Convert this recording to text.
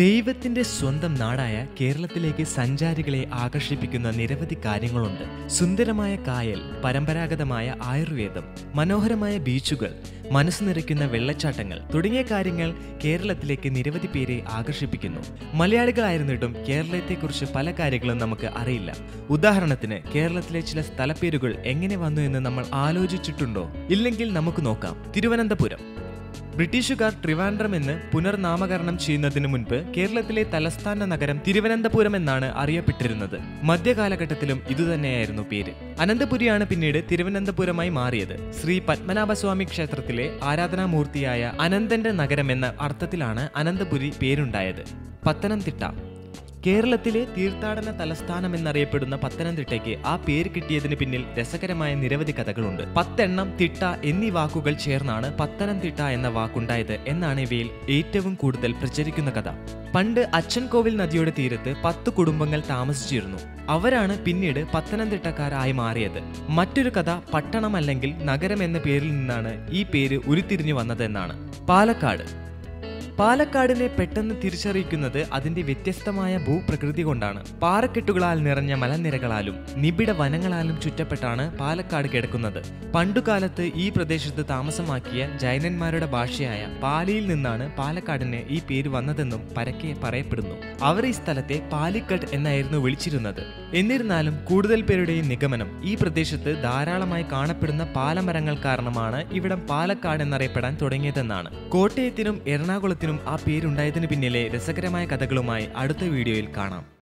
ദൈവത്തിന്റെ സ്വന്തം നാടായ കേരളത്തിലേക്ക് സഞ്ചാരികളെ ആകർഷിപ്പിക്കുന്ന നിരവധി കാര്യങ്ങളുണ്ട്. സുന്ദരമായ കായൽ പരമ്പരാഗതമായ ആയുർവേദം മനോഹരമായ ബീച്ചുകൾ മനസ്സ് നിറയ്ക്കുന്ന വെള്ളച്ചാട്ടങ്ങൾ തുടങ്ങിയ കാര്യങ്ങൾ കേരളത്തിലേക്ക് നിരവധി പേരെ ആകർഷിപ്പിക്കുന്നു. മലയാളികളായിരുന്നിട്ടും കേരളത്തെക്കുറിച്ച് പല കാര്യങ്ങളും നമുക്ക് അറിയില്ല. ഉദാഹരണത്തിന് കേരളത്തിലെ ചില സ്ഥലപ്പേരുകൾ എങ്ങനെ വന്നു എന്ന് നമ്മൾ ആലോചിച്ചിട്ടുണ്ടോ? ഇല്ലെങ്കിൽ നമുക്ക് നോക്കാം. തിരുവനന്തപുരം. ബ്രിട്ടീഷുകാർ ട്രിവാൻഡ്രം എന്ന് പുനർനാമകരണം ചെയ്യുന്നതിന് മുൻപ് കേരളത്തിലെ തലസ്ഥാന നഗരം തിരുവനന്തപുരം എന്നാണ് അറിയപ്പെട്ടിരുന്നത്. മധ്യകാലഘട്ടത്തിലും ഇതുതന്നെയായിരുന്നു പേര്. അനന്തപുരിയാണ് പിന്നീട് തിരുവനന്തപുരമായി മാറിയത്. ശ്രീ പത്മനാഭസ്വാമി ക്ഷേത്രത്തിലെ ആരാധനാമൂർത്തിയായ അനന്തന്റെ നഗരം എന്ന അർത്ഥത്തിലാണ് അനന്തപുരി പേരുണ്ടായത്. പത്തനംതിട്ട. കേരളത്തിലെ തീർത്ഥാടന തലസ്ഥാനം എന്നറിയപ്പെടുന്ന പത്തനംതിട്ടയ്ക്ക് ആ പേര് കിട്ടിയതിന് പിന്നിൽ രസകരമായ നിരവധി കഥകളുണ്ട്. പത്തെണ്ണം തിട്ട എന്നീ വാക്കുകൾ ചേർന്നാണ് പത്തനംതിട്ട എന്ന വാക്കുണ്ടായത് എന്നാണ് ഇവയിൽ ഏറ്റവും കൂടുതൽ പ്രചരിക്കുന്ന കഥ. പണ്ട് അച്ഛൻകോവിൽ നദിയുടെ തീരത്ത് പത്ത് കുടുംബങ്ങൾ താമസിച്ചിരുന്നു. അവരാണ് പിന്നീട് പത്തനംതിട്ടക്കാരായി മാറിയത്. മറ്റൊരു കഥ പട്ടണം അല്ലെങ്കിൽ നഗരം എന്ന പേരിൽ നിന്നാണ് ഈ പേര് ഉരുത്തിരിഞ്ഞു വന്നതെന്നാണ് പാലക്കാട്. പാലക്കാടിനെ പെട്ടെന്ന് തിരിച്ചറിയിക്കുന്നത് അതിന്റെ വ്യത്യസ്തമായ ഭൂപ്രകൃതി കൊണ്ടാണ്. പാറക്കെട്ടുകളാൽ നിറഞ്ഞ മലനിരകളാലും നിബിഡ വനങ്ങളാലും ചുറ്റപ്പെട്ടാണ് പാലക്കാട് കിടക്കുന്നത്. പണ്ടുകാലത്ത് ഈ പ്രദേശത്ത് താമസമാക്കിയ ജൈനന്മാരുടെ ഭാഷയായ പാലിയിൽ നിന്നാണ് പാലക്കാടിന് ഈ പേര് വന്നതെന്നും പരക്കെ പറയപ്പെടുന്നു. അവർ ഈ സ്ഥലത്തെ പാലിക്കട്ട് എന്നായിരുന്നു വിളിച്ചിരുന്നത്. എന്നിരുന്നാലും കൂടുതൽ പേരുടെയും നിഗമനം ഈ പ്രദേശത്ത് ധാരാളമായി കാണപ്പെടുന്ന പാലമരങ്ങൾ കാരണമാണ് ഇവിടം പാലക്കാട് എന്നറിയപ്പെടാൻ തുടങ്ങിയതെന്നാണ്. കോട്ടയത്തിനും എറണാകുളത്തിനും ആ പേരുണ്ടായതിനു പിന്നിലെ രസകരമായ കഥകളുമായി അടുത്ത വീഡിയോയിൽ കാണാം.